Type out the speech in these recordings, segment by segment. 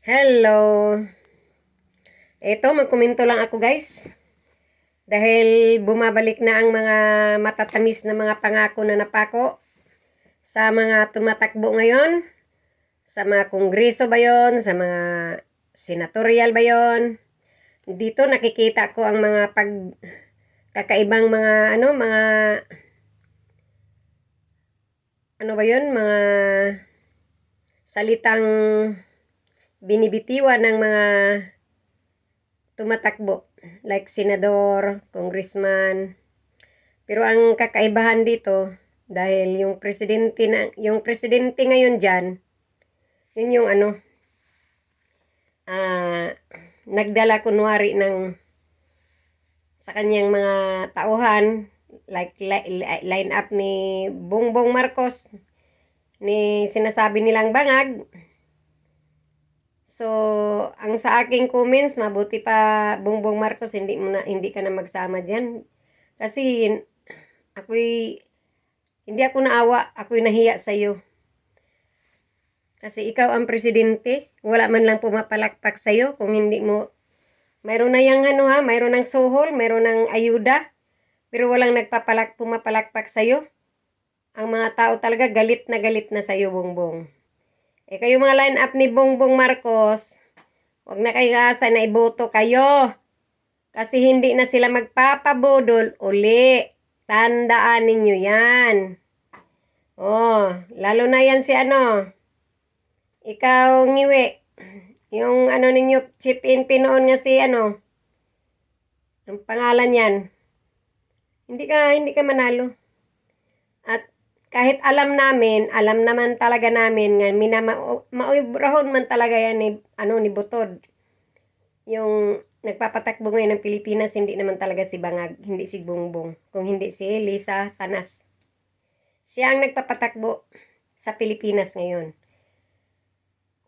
Hello. Ito, magkomento lang ako guys. Dahil bumabalik na ang mga matatamis na mga pangako na napako sa mga tumatakbo ngayon. Sa mga kongreso ba yon, sa mga senatorial ba yon. Dito nakikita ko ang mga pag kakaibang mga ano, mga ano ba yon, mga salitang binibitiwan ng mga tumatakbo like senador, congressman. Pero ang kakaibahan dito dahil yung presidente na yung presidente ngayon diyan yun yung ano ah nagdala kunwari ng sa kanyang mga tauhan like li- li- line up ni Bongbong Marcos ni sinasabi nilang bangag So, ang sa aking comments, mabuti pa Bongbong Marcos, hindi mo na hindi ka na magsama diyan. Kasi ako'y hindi ako naawa, ako'y nahiya sa iyo. Kasi ikaw ang presidente, wala man lang pumapalakpak sa iyo kung hindi mo mayroon na yang ano ha, mayroon ng suhol, mayroon ng ayuda, pero walang nagpapalak pumapalakpak sa iyo. Ang mga tao talaga galit na galit na sa iyo, Bongbong. Eh kayo mga line up ni Bongbong Marcos, wag na kayo asa na iboto kayo. Kasi hindi na sila magpapabodol uli. Tandaan ninyo yan. Oh, lalo na yan si ano. Ikaw, ngiwi. Yung ano ninyo, chip in pinoon nga si ano. Ang pangalan yan. Hindi ka, hindi ka manalo. At kahit alam namin, alam naman talaga namin nga minama man talaga yan ni ano ni Butod. Yung nagpapatakbo ngayon ng Pilipinas hindi naman talaga si Bangag, hindi si Bongbong, kung hindi si Lisa Tanas. Siya ang nagpapatakbo sa Pilipinas ngayon.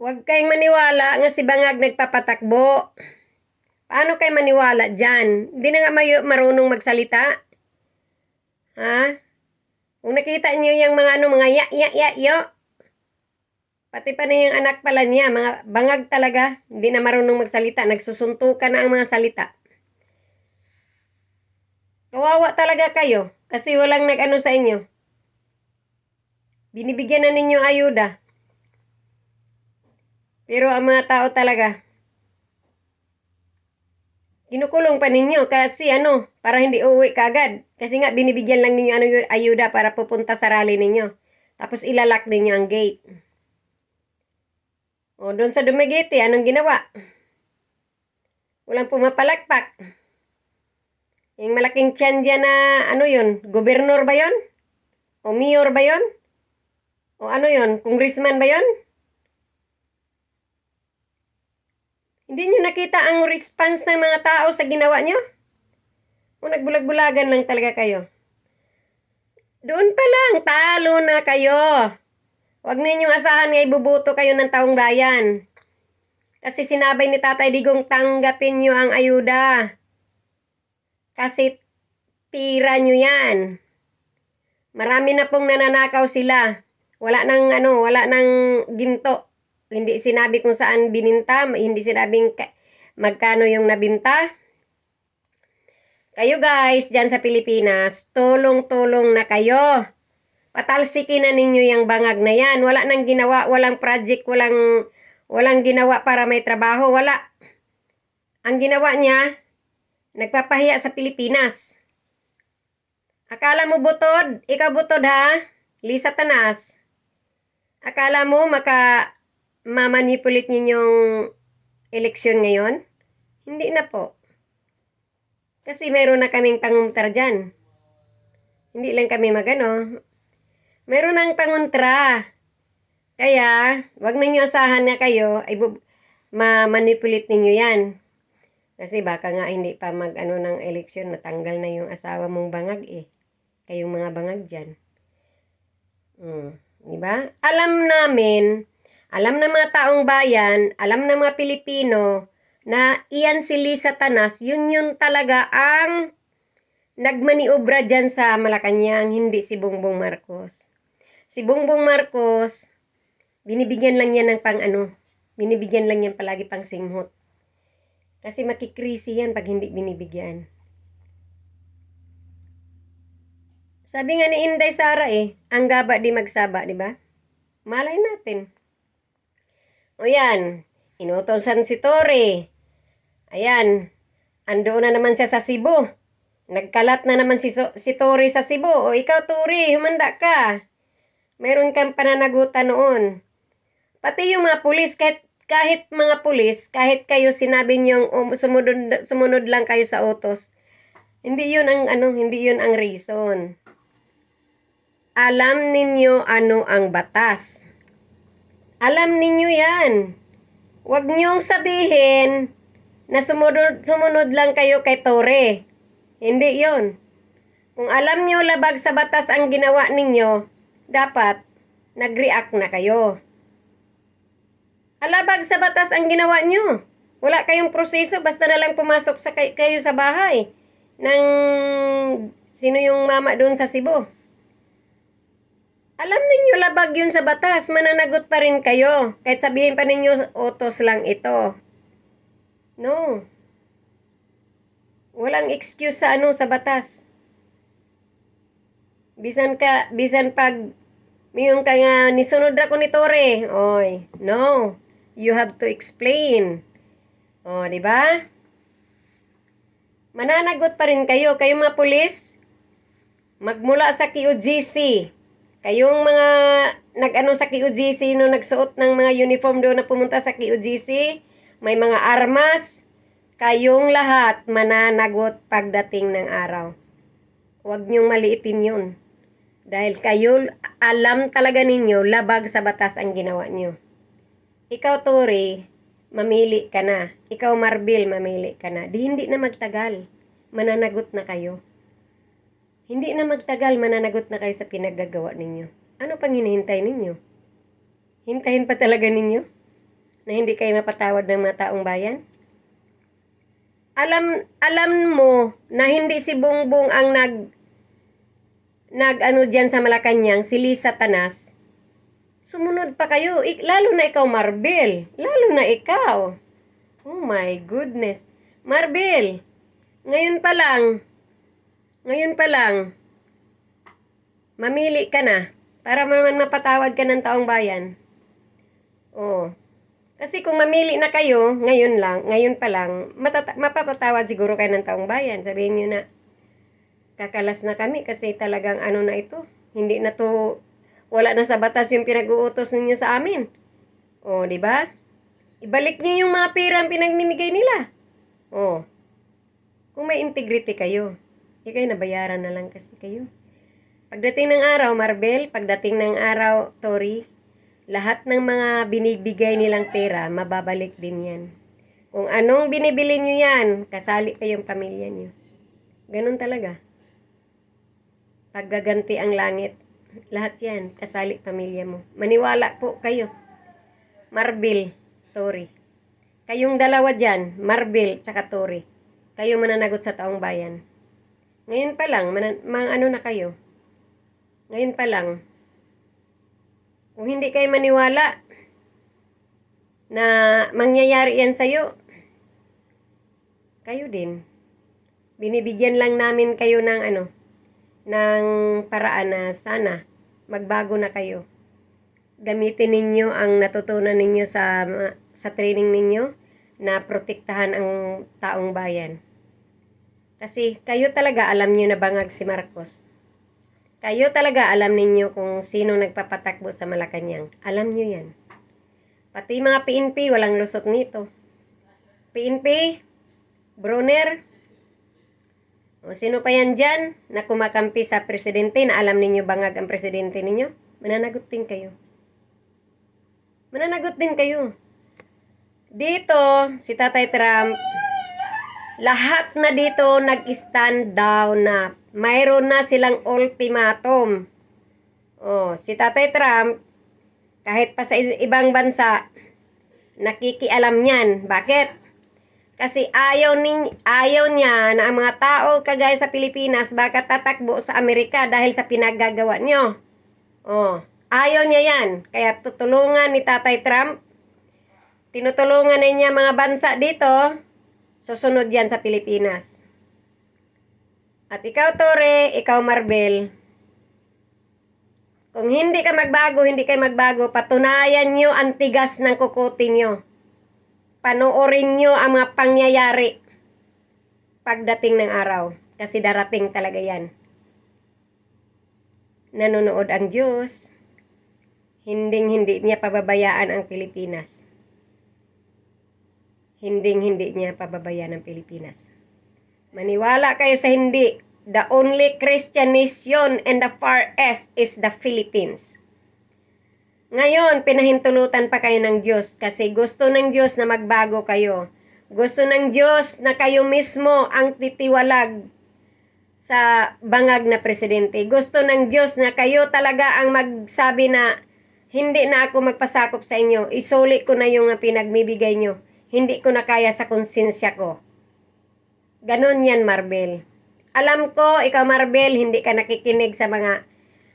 Huwag kayong maniwala nga si Bangag nagpapatakbo. Paano kayo maniwala dyan? Hindi na nga marunong magsalita. Ha? Kung nakita niyo yung mga ano, mga ya, ya, ya, yo. Pati pa na yung anak pala niya, mga bangag talaga. Hindi na marunong magsalita, nagsusuntukan na ang mga salita. Kawawa talaga kayo, kasi walang nag-ano sa inyo. Binibigyan na ninyo ayuda. Pero ang mga tao talaga, kinukulong pa ninyo kasi ano, para hindi uuwi kagad. Kasi nga binibigyan lang ninyo ano yun, ayuda para pupunta sa rally ninyo. Tapos ilalak ninyo ang gate. O doon sa Dumaguete, anong ginawa? Walang pumapalakpak. Yung malaking tiyan na ano yun, gobernur ba yon? O mayor ba yon? O ano yon, congressman ba yon? Hindi nyo nakita ang response ng mga tao sa ginawa nyo? O nagbulag-bulagan lang talaga kayo? Doon pa lang, talo na kayo. Huwag ninyong asahan nga ibubuto kayo ng taong bayan. Kasi sinabay ni Tatay Digong tanggapin nyo ang ayuda. Kasi tira nyo yan. Marami na pong nananakaw sila. Wala nang ano, wala nang ginto. Hindi sinabi kung saan bininta, hindi sinabing magkano yung nabinta. Kayo guys, dyan sa Pilipinas, tulong-tulong na kayo. Patalsikin na ninyo yung bangag na yan. Wala nang ginawa, walang project, walang, walang ginawa para may trabaho, wala. Ang ginawa niya, nagpapahiya sa Pilipinas. Akala mo butod? Ikaw butod ha? Lisa Tanas. Akala mo maka mamanipulate ninyong eleksyon ngayon? Hindi na po. Kasi meron na kaming panguntar dyan. Hindi lang kami magano. Meron ng panguntra. Kaya, wag ninyo asahan na kayo, ay ma-manipulate ninyo yan. Kasi baka nga hindi pa mag ano ng eleksyon, natanggal na yung asawa mong bangag eh. Kayong mga bangag dyan. Hmm. Diba? Alam namin, alam ng mga taong bayan, alam ng mga Pilipino, na iyan si Lisa Tanas, yun yun talaga ang nagmaniobra dyan sa Malacanang, hindi si Bongbong Marcos. Si Bongbong Marcos, binibigyan lang yan ng pang ano, Binibigyan lang yan palagi pang singhot. Kasi makikrisi yan pag hindi binibigyan. Sabi nga ni Inday Sara eh, ang gaba di magsaba, di ba? Malay natin. O yan, inutosan si Tore. Ayan, ando na naman siya sa Cebu. Nagkalat na naman si, so- si Tori sa Cebu. O ikaw, Tori, humanda ka. Meron kang pananagutan noon. Pati yung mga pulis, kahit, kahit mga pulis, kahit kayo sinabi niyong um, sumunod, sumunod lang kayo sa utos, hindi yun ang ano, hindi yun ang reason. Alam ninyo ano ang batas. Alam ninyo yan. Huwag niyong sabihin na sumunod, sumunod lang kayo kay Tore. Hindi yon. Kung alam niyo labag sa batas ang ginawa ninyo, dapat nag-react na kayo. Alabag sa batas ang ginawa niyo. Wala kayong proseso, basta na lang pumasok sa kay- kayo sa bahay ng sino yung mama doon sa Cebu. Alam ninyo labag yun sa batas, mananagot pa rin kayo. Kahit sabihin pa ninyo, utos lang ito. No. Walang excuse sa ano sa batas. Bisan ka, bisan pag Miyong ka nga, nisunod ako ni Tore. Oy, no. You have to explain. O, di ba? Mananagot pa rin kayo. Kayong mga pulis, magmula sa QGC. Kayong mga nag-ano sa QGC no nagsuot ng mga uniform doon na pumunta sa QGC, may mga armas, kayong lahat mananagot pagdating ng araw. Huwag niyong maliitin yun. Dahil kayo, alam talaga ninyo, labag sa batas ang ginawa niyo. Ikaw, Tori, mamili ka na. Ikaw, Marbil, mamili ka na. Di hindi na magtagal. Mananagot na kayo. Hindi na magtagal, mananagot na kayo sa pinaggagawa ninyo. Ano pang hinihintay ninyo? Hintayin pa talaga ninyo? Na hindi kayo mapatawad ng mga taong bayan? Alam, alam mo na hindi si Bongbong ang nag nag ano diyan sa Malacanang, si Lisa Tanas, sumunod pa kayo. Ik, lalo na ikaw, Marbel. Lalo na ikaw. Oh my goodness. Marbel, ngayon pa lang, ngayon pa lang, mamili ka na para naman mapatawad ka ng taong bayan. Oh. Kasi kung mamili na kayo, ngayon lang, ngayon pa lang, matata- mapapatawad siguro kayo ng taong bayan. Sabihin nyo na, kakalas na kami kasi talagang ano na ito. Hindi na to wala na sa batas yung pinag-uutos ninyo sa amin. O, di ba? Ibalik niyo yung mga pera ang pinagmimigay nila. O. Kung may integrity kayo, ikay nabayaran na lang kasi kayo. Pagdating ng araw, Marbel, pagdating ng araw, Tori, lahat ng mga binibigay nilang pera, mababalik din yan. Kung anong binibili nyo yan, kasali kayong pamilya nyo. Ganun talaga paggaganti ang langit. Lahat yan, kasali pamilya mo. Maniwala po kayo. Marbil, Tori. Kayong dalawa dyan, Marbil, tsaka Tori. Kayo mananagot sa taong bayan. Ngayon pa lang, mga ano na kayo. Ngayon pa lang. Kung hindi kayo maniwala na mangyayari yan sa'yo, kayo din. Binibigyan lang namin kayo ng ano, ng paraan na sana magbago na kayo. Gamitin ninyo ang natutunan ninyo sa sa training ninyo na protektahan ang taong bayan. Kasi kayo talaga alam niyo na bangag si Marcos. Kayo talaga alam ninyo kung sino nagpapatakbo sa Malacanang. Alam niyo yan. Pati mga PNP, walang lusot nito. PNP, Brunner, o sino pa yan dyan na kumakampi sa presidente na alam ninyo bangag ang presidente ninyo? Mananagot din kayo. Mananagot din kayo. Dito, si Tatay Trump, lahat na dito nag-stand down na. Mayroon na silang ultimatum. Oh, si Tatay Trump, kahit pa sa ibang bansa, nakikialam niyan. Bakit? Kasi ayaw, ning, ayaw niya na ang mga tao kagaya sa Pilipinas baka tatakbo sa Amerika dahil sa pinagagawa niyo. Oh, ayaw niya yan. Kaya tutulungan ni Tatay Trump tinutulungan niya mga bansa dito, susunod yan sa Pilipinas. At ikaw, Tore, ikaw, Marbel, kung hindi ka magbago, hindi kayo magbago, patunayan nyo ang tigas ng kukutin nyo. Panoorin nyo ang mga pangyayari pagdating ng araw. Kasi darating talaga yan. Nanonood ang Diyos. Hinding-hindi niya pababayaan ang Pilipinas. Hinding-hindi niya pababayaan ang Pilipinas. Maniwala kayo sa hindi. The only Christian nation in the far east is the Philippines. Ngayon, pinahintulutan pa kayo ng Diyos kasi gusto ng Diyos na magbago kayo. Gusto ng Diyos na kayo mismo ang titiwalag sa bangag na presidente. Gusto ng Diyos na kayo talaga ang magsabi na hindi na ako magpasakop sa inyo. Isuli ko na yung pinagmibigay nyo. Hindi ko na kaya sa konsensya ko. Ganon yan, Marbel. Alam ko, ikaw, Marbel, hindi ka nakikinig sa mga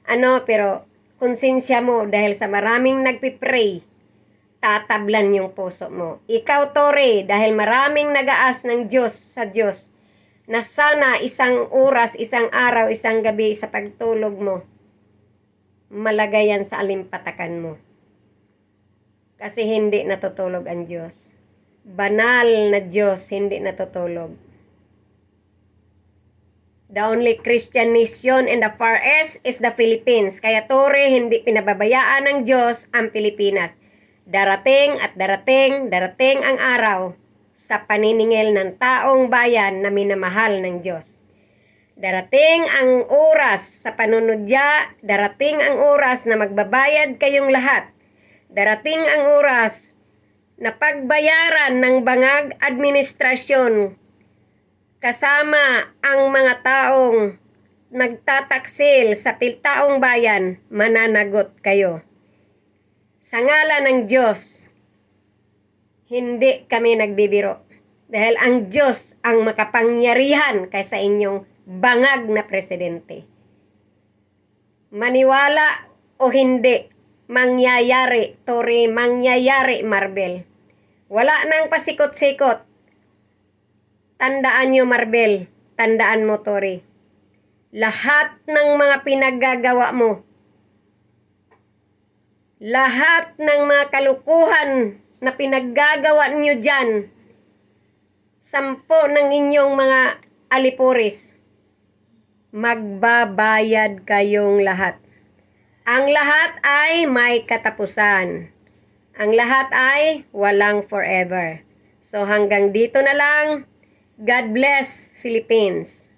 ano, pero konsensya mo dahil sa maraming nagpipray, tatablan yung puso mo. Ikaw, Tore, dahil maraming nagaas ng Diyos sa Diyos, na sana isang oras, isang araw, isang gabi sa pagtulog mo, malagayan sa alimpatakan mo. Kasi hindi natutulog ang Diyos. Banal na Diyos, hindi natutulog. The only Christian nation in the far east is the Philippines. Kaya Tore, hindi pinababayaan ng Diyos ang Pilipinas. Darating at darating, darating ang araw sa paniningil ng taong bayan na minamahal ng Diyos. Darating ang oras sa panunodya, darating ang oras na magbabayad kayong lahat. Darating ang oras na pagbayaran ng bangag administrasyon kasama ang mga taong nagtataksil sa piltaong bayan, mananagot kayo. Sa ngala ng Diyos, hindi kami nagbibiro. Dahil ang Diyos ang makapangyarihan kaysa inyong bangag na presidente. Maniwala o hindi, mangyayari, Tori, mangyayari, Marbel. Wala nang pasikot-sikot. Tandaan nyo, Marbel. Tandaan mo, Tori. Lahat ng mga pinaggagawa mo, lahat ng mga kalukuhan na pinaggagawa nyo dyan, sampo ng inyong mga alipuris, magbabayad kayong lahat. Ang lahat ay may katapusan. Ang lahat ay walang forever. So hanggang dito na lang. God bless Philippines.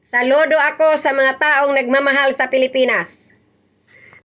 Saludo ako sa mga taong nagmamahal sa Pilipinas.